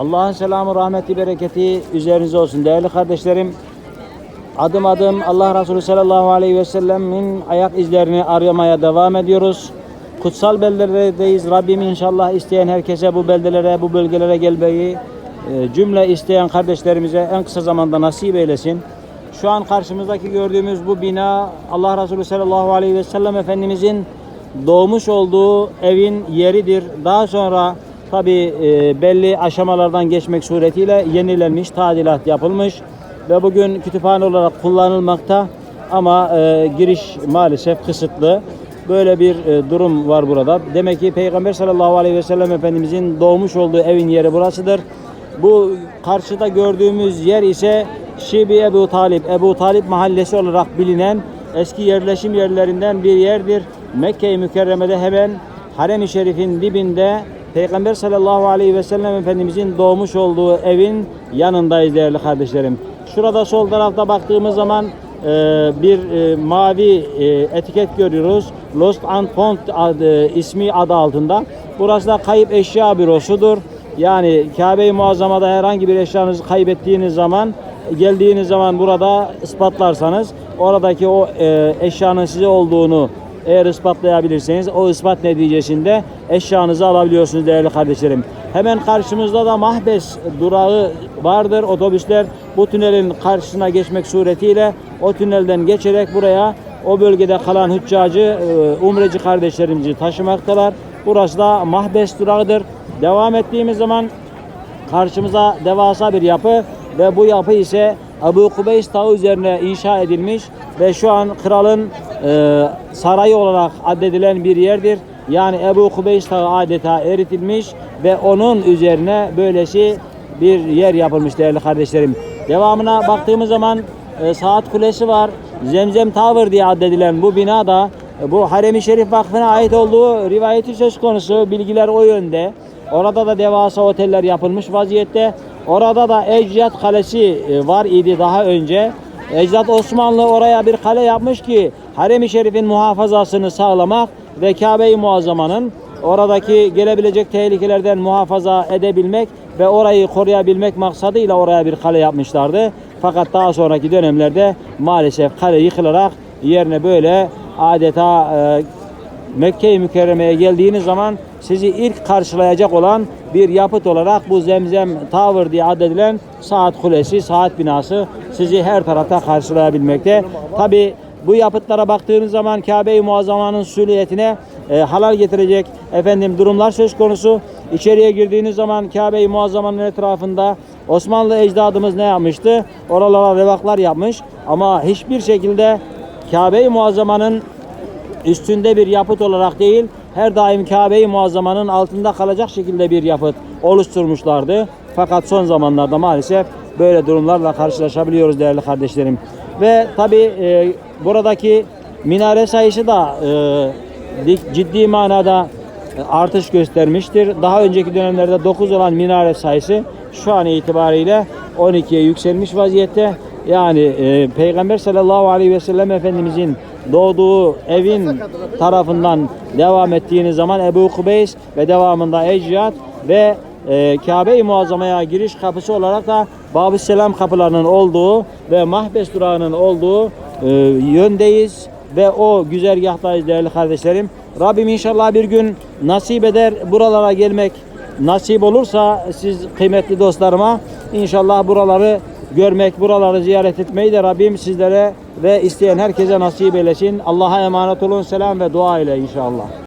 Allah'ın selamı, rahmeti, bereketi üzerinize olsun değerli kardeşlerim. Adım adım Allah Resulü sallallahu aleyhi ve sellemin ayak izlerini aramaya devam ediyoruz. Kutsal beldelerdeyiz. Rabbim inşallah isteyen herkese bu beldelere, bu bölgelere gelmeyi e, cümle isteyen kardeşlerimize en kısa zamanda nasip eylesin. Şu an karşımızdaki gördüğümüz bu bina Allah Resulü sallallahu aleyhi ve sellem Efendimizin doğmuş olduğu evin yeridir. Daha sonra tabi belli aşamalardan geçmek suretiyle yenilenmiş, tadilat yapılmış ve bugün kütüphane olarak kullanılmakta ama e, giriş maalesef kısıtlı. Böyle bir e, durum var burada. Demek ki Peygamber sallallahu aleyhi ve sellem Efendimizin doğmuş olduğu evin yeri burasıdır. Bu karşıda gördüğümüz yer ise Şibi Ebu Talip, Ebu Talip mahallesi olarak bilinen eski yerleşim yerlerinden bir yerdir. Mekke-i Mükerreme'de hemen Harem-i Şerif'in dibinde Peygamber sallallahu aleyhi ve sellem Efendimizin doğmuş olduğu evin yanındayız değerli kardeşlerim. Şurada sol tarafta baktığımız zaman e, bir e, mavi e, etiket görüyoruz. Lost and Found adı, ismi adı altında. Burası da kayıp eşya bürosudur. Yani Kabe-i Muazzama'da herhangi bir eşyanızı kaybettiğiniz zaman geldiğiniz zaman burada ispatlarsanız oradaki o e, eşyanın size olduğunu eğer ispatlayabilirseniz o ispat neticesinde eşyanızı alabiliyorsunuz değerli kardeşlerim. Hemen karşımızda da Mahbes durağı vardır. Otobüsler bu tünelin karşısına geçmek suretiyle o tünelden geçerek buraya o bölgede kalan hüccacı, e, umreci kardeşlerimizi taşımaktalar. Burası da Mahbes durağıdır. Devam ettiğimiz zaman karşımıza devasa bir yapı ve bu yapı ise Ebu Kubeys Dağı üzerine inşa edilmiş ve şu an kralın sarayı olarak addedilen bir yerdir. Yani Ebu Kubeys Dağı adeta eritilmiş ve onun üzerine böylesi bir yer yapılmış değerli kardeşlerim. Devamına baktığımız zaman e, Saat Kulesi var. Zemzem Tower diye addedilen bu bina da e, bu Harem-i Şerif Vakfı'na ait olduğu rivayeti söz konusu. Bilgiler o yönde. Orada da devasa oteller yapılmış vaziyette. Orada da Ecdat Kalesi e, var idi daha önce. Ecdat Osmanlı oraya bir kale yapmış ki Harem-i Şerif'in muhafazasını sağlamak ve Kabe-i Muazzama'nın oradaki gelebilecek tehlikelerden muhafaza edebilmek ve orayı koruyabilmek maksadıyla oraya bir kale yapmışlardı. Fakat daha sonraki dönemlerde maalesef kale yıkılarak yerine böyle adeta e, Mekke-i Mükerreme'ye geldiğiniz zaman sizi ilk karşılayacak olan bir yapıt olarak bu Zemzem Tower diye addedilen saat kulesi, saat binası sizi her tarafta karşılayabilmekte. Tabi bu yapıtlara baktığınız zaman Kabe-i Muazzama'nın süliyetine e, halal getirecek efendim durumlar söz konusu. İçeriye girdiğiniz zaman Kabe-i Muazzama'nın etrafında Osmanlı ecdadımız ne yapmıştı? Oralara revaklar yapmış ama hiçbir şekilde Kabe-i Muazzama'nın üstünde bir yapıt olarak değil, her daim Kabe-i Muazzama'nın altında kalacak şekilde bir yapıt oluşturmuşlardı. Fakat son zamanlarda maalesef böyle durumlarla karşılaşabiliyoruz değerli kardeşlerim. Ve tabi e, buradaki minare sayısı da e, ciddi manada e, artış göstermiştir. Daha önceki dönemlerde 9 olan minare sayısı şu an itibariyle 12'ye yükselmiş vaziyette. Yani e, Peygamber sallallahu aleyhi ve sellem Efendimizin doğduğu evin tarafından devam ettiğiniz zaman Ebu Kubeys ve devamında Ecdat ve e, Kabe-i Muazzama'ya giriş kapısı olarak da Bab-ı Selam kapılarının olduğu ve Mahbes durağının olduğu e, yöndeyiz ve o güzergahtayız değerli kardeşlerim. Rabbim inşallah bir gün nasip eder buralara gelmek nasip olursa siz kıymetli dostlarıma inşallah buraları görmek, buraları ziyaret etmeyi de Rabbim sizlere ve isteyen herkese nasip eylesin. Allah'a emanet olun. Selam ve dua ile inşallah.